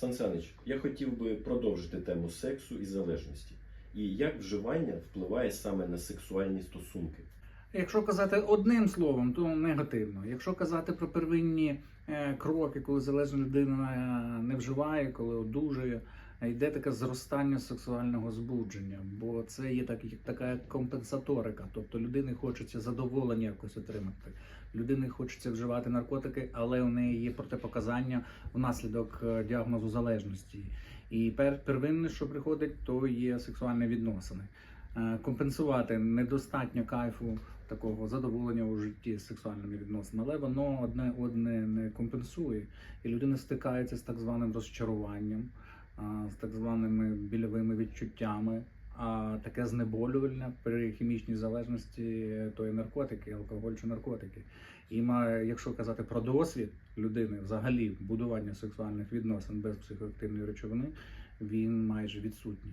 Сан Санич, я хотів би продовжити тему сексу і залежності. І як вживання впливає саме на сексуальні стосунки? Якщо казати одним словом, то негативно. Якщо казати про первинні е, кроки, коли залежна людина е, не вживає, коли одужує, йде таке зростання сексуального збудження, бо це є так, як така компенсаторика. Тобто людині хочеться задоволення якось отримати. Людині хочеться вживати наркотики, але у неї є протипоказання внаслідок е, діагнозу залежності. І пер, первинне, що приходить, то є сексуальні відносини. Е, Компенсувати недостатньо кайфу такого задоволення у житті з сексуальними відносинами, але воно одне одне не компенсує, і людина стикається з так званим розчаруванням, з так званими більовими відчуттями. А таке знеболювальне при хімічній залежності то є наркотики, алкоголь чи наркотики. І має, якщо казати про досвід людини, взагалі будування сексуальних відносин без психоактивної речовини, він майже відсутній.